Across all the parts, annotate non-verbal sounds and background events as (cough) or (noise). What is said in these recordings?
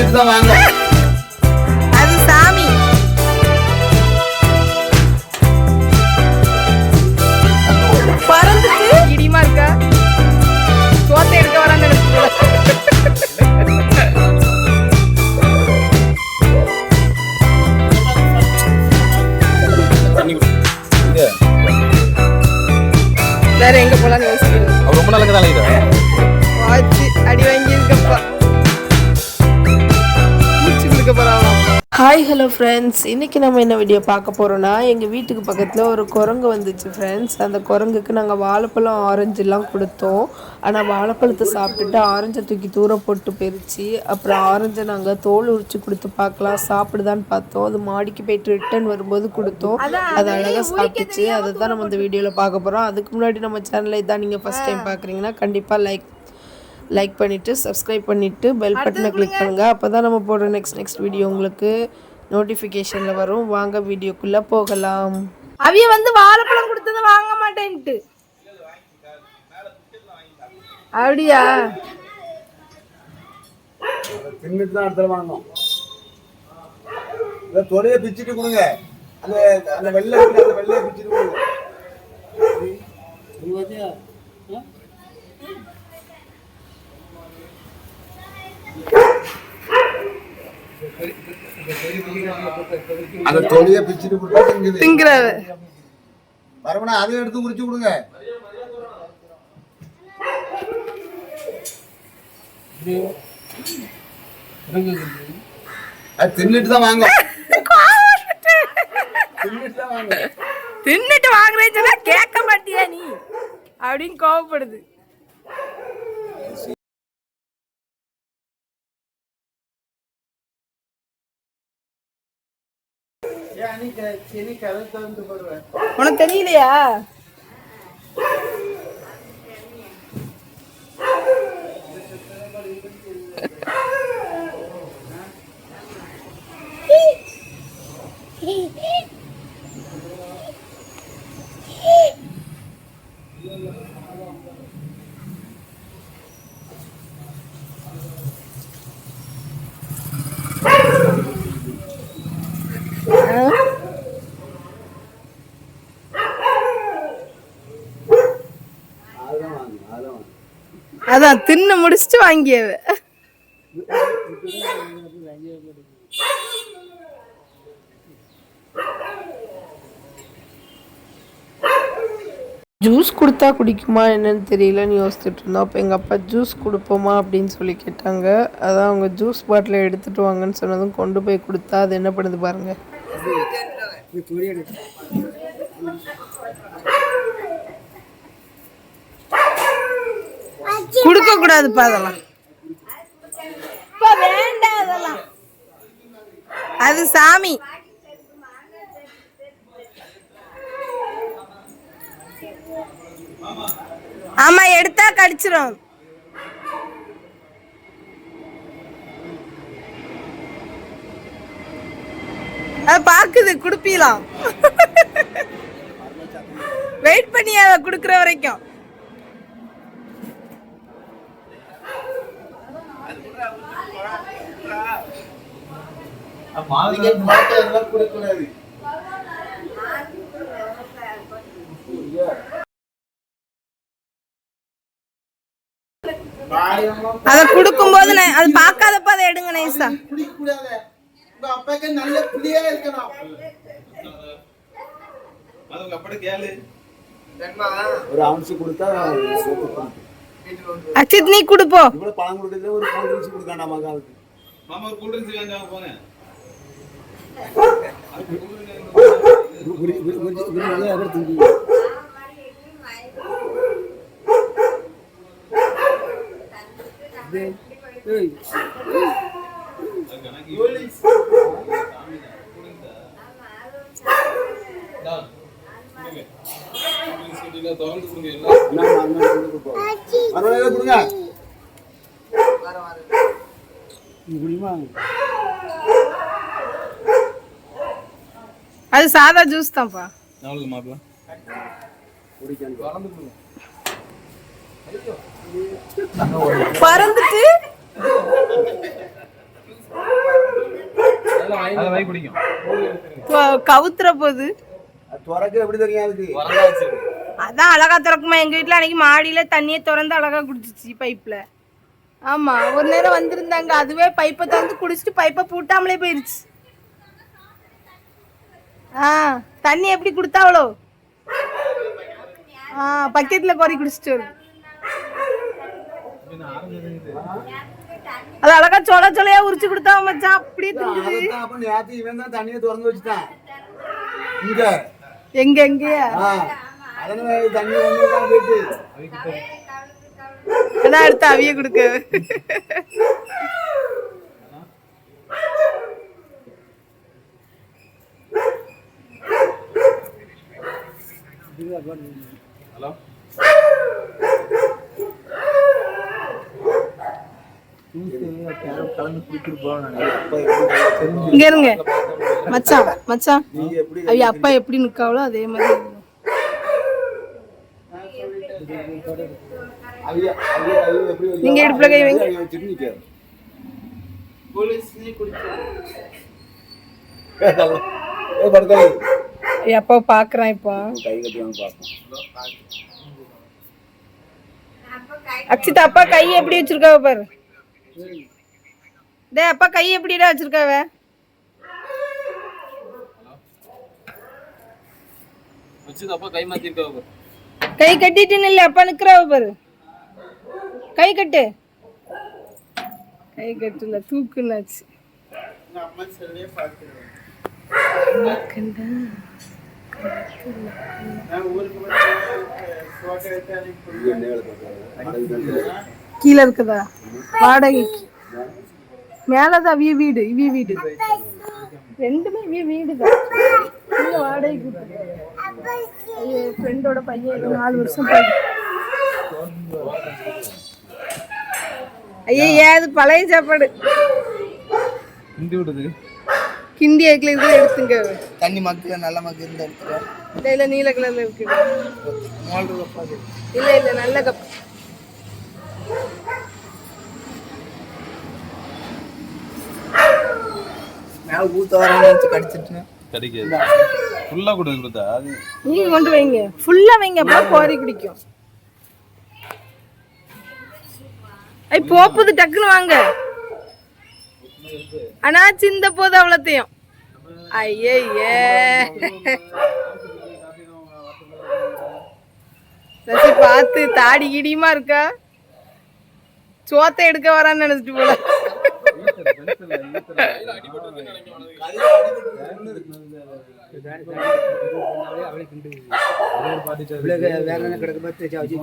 தின்னுட்டு தான் வாங்க. அது சாமி. பறந்துட்டு இடிமா இருக்கா? சோத்தை எடுக்க வரான்னு இங்க. வேற எங்க போலாம்னு ஹாய் ஹலோ ஃப்ரெண்ட்ஸ் இன்றைக்கி நம்ம என்ன வீடியோ பார்க்க போகிறோன்னா எங்கள் வீட்டுக்கு பக்கத்தில் ஒரு குரங்கு வந்துச்சு ஃப்ரெண்ட்ஸ் அந்த குரங்குக்கு நாங்கள் வாழைப்பழம் ஆரஞ்சுலாம் கொடுத்தோம். ஆனால் வாழைப்பழத்தை சாப்பிட்டுட்டு ஆரஞ்சை தூக்கி தூர போட்டு போயிருச்சு. அப்புறம் ஆரஞ்சை நாங்கள் தோல் உரிச்சு கொடுத்து பார்க்கலாம். சாப்பிடுதான்னு பார்த்தோம். அது மாடிக்கு போயிட்டு ரிட்டர்ன் வரும்போது கொடுத்தோம். அது அழகாக சாப்பிட்டுச்சு. அதை தான் நம்ம இந்த வீடியோவில் பார்க்க போகிறோம் அதுக்கு முன்னாடி நம்ம சேனலை இதான் நீங்கள் ஃபஸ்ட் டைம் பார்க்குறீங்கன்னா கண்டிப்பாக லைக் லைக் பண்ணிவிட்டு சப்ஸ்கிரைப் பண்ணிவிட்டு பெல் பட்டனை கிளிக் பண்ணுங்கள் அப்போ தான் நம்ம போடுற நெக்ஸ்ட் நெக்ஸ்ட் வீடியோ உங்களுக்கு நோட்டிஃபிகேஷனில் வரும். வாங்க வீடியோக்குள்ளே போகலாம். அவிய வந்து வாழைப்பழம் கொடுத்ததை வாங்க மாட்டேன்ட்டு. அப்படியா? தின்னுட்டு தான் அடுத்த வாங்கணும். இந்த தொடையை பிச்சுட்டு கொடுங்க. அந்த அந்த வெள்ளை அந்த வெள்ளையை பிச்சுட்டு கொடுங்க. அந்த தொடையை பிச்சுட்டு கொடுத்தா வரவனா அதையும் எடுத்து குறிச்சு கொடுங்க. அது தின்னுட்டு தான் வாங்க. தின்னுட்டு வாங்குறேன்னு சொன்னா கேட்க மாட்டியா நீ? அப்படின்னு கோவப்படுது. உனக்கு தெரியலையா (laughs) அதெல்லாம் அதான் தின்னு முடிச்சுட்டு வாங்கியவ ஜூஸ் கொடுத்தா குடிக்குமா என்னன்னு தெரியலன்னு யோசிச்சுட்டு இருந்தோம். அப்போ எங்கள் அப்பா ஜூஸ் கொடுப்போமா? அப்படின்னு சொல்லி கேட்டாங்க. அதான் அவங்க ஜூஸ் பாட்டிலை எடுத்துட்டு வாங்கன்னு சொன்னதும் கொண்டு போய் கொடுத்தா அது என்ன பண்ணுது பாருங்க. கொடுக்க கூடாதுப்பா அதெல்லாம் வேண்டாம் அதெல்லாம். அது சாமி. ஆமா எடுத்தா கடிச்சிரும். அது பாக்குது குடுப்பீலாம் வெயிட் (laughs) பண்ணி அதை குடுக்குற வரைக்கும். அதை கொடுக்கும்போது நான் அது பார்க்காதப்ப அதை எடுங்க அப்பாக்கு நல்ல புள்ளியா இருக்கணும். ஒரு அவுன்ஸ் கொடுத்தா அச்சித் நீ கொடுப்போ. இவ்வளவு பணம் கொடுக்கறதுல ஒரு கூல் ட்ரிங்க்ஸ் கொடுக்காண்டா மகாவுக்கு மாமா ஒரு கூல் ட்ரிங்க்ஸ் வேண்டாம் போங்க. திறந்து கொடுங்க எல்லாம் அறுபது கொடுங்க. அது சாதா ஜூஸ் தான்ப்பா. பறந்துட்டு? கவுத்துற அது திறக்க எப்படி தெரியும் அதுக்கு? அதான் அழகா திறக்குமா? எங்க வீட்ல அன்னைக்கு மாடியில தண்ணியை திறந்து அழகா குடிச்சிச்சு பைப்ல. ஆமா ஒரு நேரம் வந்திருந்தாங்க. அதுவே பைப்பை திறந்து குடிச்சிட்டு பைப்பை பூட்டாமலே போயிருச்சு. ஆ தண்ணி எப்படி கொடுத்தாவளோ? ஆ பக்கெட்ல கோரி குடிச்சிட்டு வருது அது அழகா சொல சொலையா உரிச்சு கொடுத்தா மச்சான். அப்படியே திங்குது அதுதான் அப்ப நேத்து இவன் தான் தண்ணியை திறந்து வச்சுட்டான். இங்க. எங்க எங்கேயா? அதான் அடுத்து அவிய கொடுக்க. ஹலோ? இங்க இருங்க. மச்சான் மச்சான். அவிய அப்பா எப்படி நிக்காவளோ அதே மாதிரி அவிய அவிய அவிய எப்படி வைக்க- நீங்க இடுப்புல கை வைங்க. அப்பா பாக்குறான் இப்போ. அக்ஷிதா அப்பா கை எப்படி வச்சிருக்காவ பாரு. டேய் அப்பா கை எப்படிடா வச்சிருக்காவ? கை கட்டிட்டு நில்ல அப்பா நிக்கிறாவ பாரு. கை கட்டு. கை கட்டுல தூக்குனாச்சு. தான். கீழே இருக்குதா? வாடகைக்கு மேலதான் அவிய வீடு இவிய வீடு. ரெண்டுமே இவிய வீடு தான் வாடகைக்கு ஃப்ரெண்டோட பையன் நாலு வருஷம் பையன் ஐயா ஏது பழைய சாப்பாடு? ஹிந்தி விடுது. கிண்டி ஐக்கில் இதில் எடுத்துங்க. தண்ணி மக்கு நல்ல மக்கு இருந்து எடுத்துருவேன் இல்ல இல்ல நீல கலர்ல இருக்கு. மூன்று கப்பாது இல்ல இல்ல நல்ல கப். மேலே ஊத்த வரேன்னு நினச்சி கடிச்சிட்டுனேன். கிடைக்காது. ஃபுல்லா கொடுது கொடுத்தா அது நீங்க கொண்டு வைங்க. ஃபுல்லா வைங்க அப்பதான் கோரி குடிக்கும். ஐ போப்புது டக்குன்னு வாங்க. ஆனா சிந்த போது அவ்வளோத்தையும். ஐயே ரசி பார்த்து தாடி கிடியுமா இருக்கா? சோத்தை எடுக்க வரான்னு நினைச்சிட்டு போல. அடிபட்டு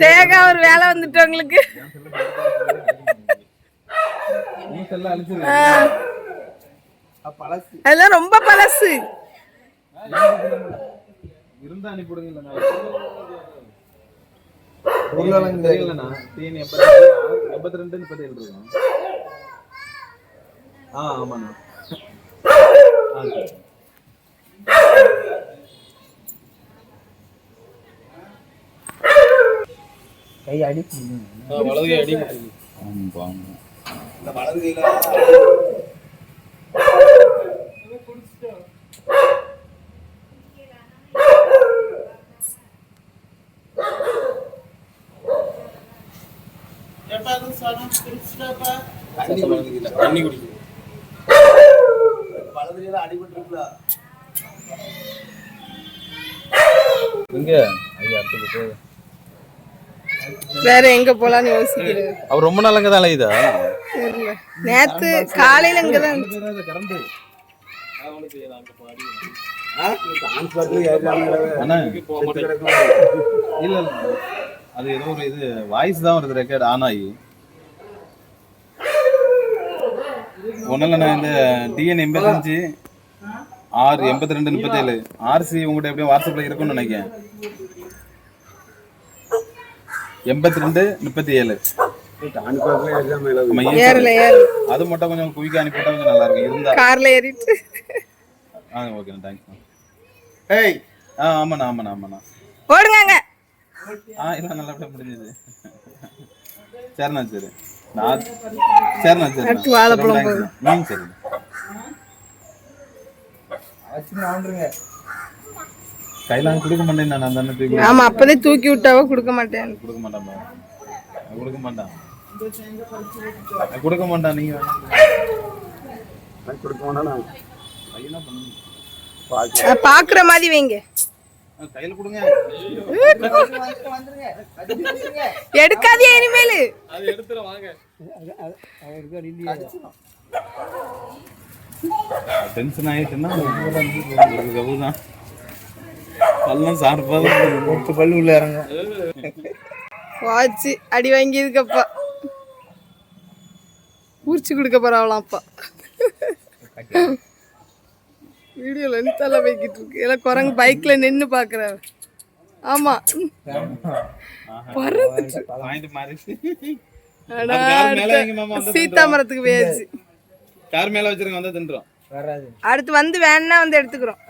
சேகா ஒரு வேலை வந்துட்டு உங்களுக்கு. அதெல்லாம் ரொம்ப பழசு. இருந்தா அனுப்பிடுங்க எண்பத்தி ரெண்டு முப்பத்தி ஏழு இருக்கும் ஆ ஆமாண்ணா. ஆ கை அடி வலது கை அடி இந்த வலது கையில தண்ணி குடிக்கும் வலது கையில அடிபட்டு வேற எங்க போலான்னு யோசிக்கிறது அவர் ரொம்ப நாள் அங்கதான் அலையுதா நேத்து காலையில கிடக்கும். இல்ல அது ஏதோ ஒரு இது வாய்ஸ் தான் வருது ரெக்கார்ட் ஆன் ஆகி. ஒன்றும் நான் இந்த டிஎன் எண்பத்தஞ்சு ஆறு எண்பத்தி ரெண்டு முப்பத்தேழு ஆர்சி உங்கள்கிட்ட எப்படியும் வாட்ஸ்அப்பில் இருக்கும்னு நினைக்கிறேன். எண்பத்தி ரெண்டு முப்பத்தி ஏழு அது மட்டும் கொஞ்சம் குயிக்காக அனுப்பிவிட்டா கொஞ்சம் நல்லா இருக்கும். இருந்தா கார்ல ஏறிட்டு. ஆ ஓகேண்ணா தேங்க்ஸ்ண்ணா ஏய். ஆ ஆமாண்ணா ஆமாண்ணா ஆமாண்ணா. ஓடுங்க ஆ எல்லாம் நல்லபடியாக முடிஞ்சது. சரிண்ணா சரி. நான் சரிண்ணா அடுத்து வாழைப்பழம் சரிண்ணா. கையில கொடுக்க மாட்டேன் நான் அண்ணன் தூக்கி ஆமா அப்பதே தூக்கி விட்டாவோ கொடுக்க மாட்டேன் கொடுக்க மாட்டான் கொடுக்க மாட்டான் கொடுக்க மாட்டான் நீங்க கொடுக்க அஹ் பாக்குற மாதிரி வைங்க கையில கொடுங்க எடுக்காதே இனிமேலு அது எடுத்துற வாங்க அவருக்கு ஒரு இல்லையா டென்ஷன் ஆயிட்டுன்னா ஒரு கவு தான் பல்லாம் சார்பாக பல்லு உள்ள இறங்கும். வாச்சு அடி வாங்கியதுக்கப்பா ஊர்ச்சி கொடுக்க போறாங்களாம் அப்பா. வீடியோ லென்த்தால போய்கிட்டு இருக்கு. எல்லாம் குரங்கு பைக்ல நின்னு பாக்குறாரு. ஆமா. பறந்துச்சு வாங்கிட்டு மாறி ஆனா கார் மேல வைங்க மாமா வந்து சீதா மரத்துக்கு போயாச்சு. கார் மேல வச்சிருங்க வந்தா தின்றோம். வராது. அடுத்து வந்து வேணா வந்து எடுத்துக்கிறோம்.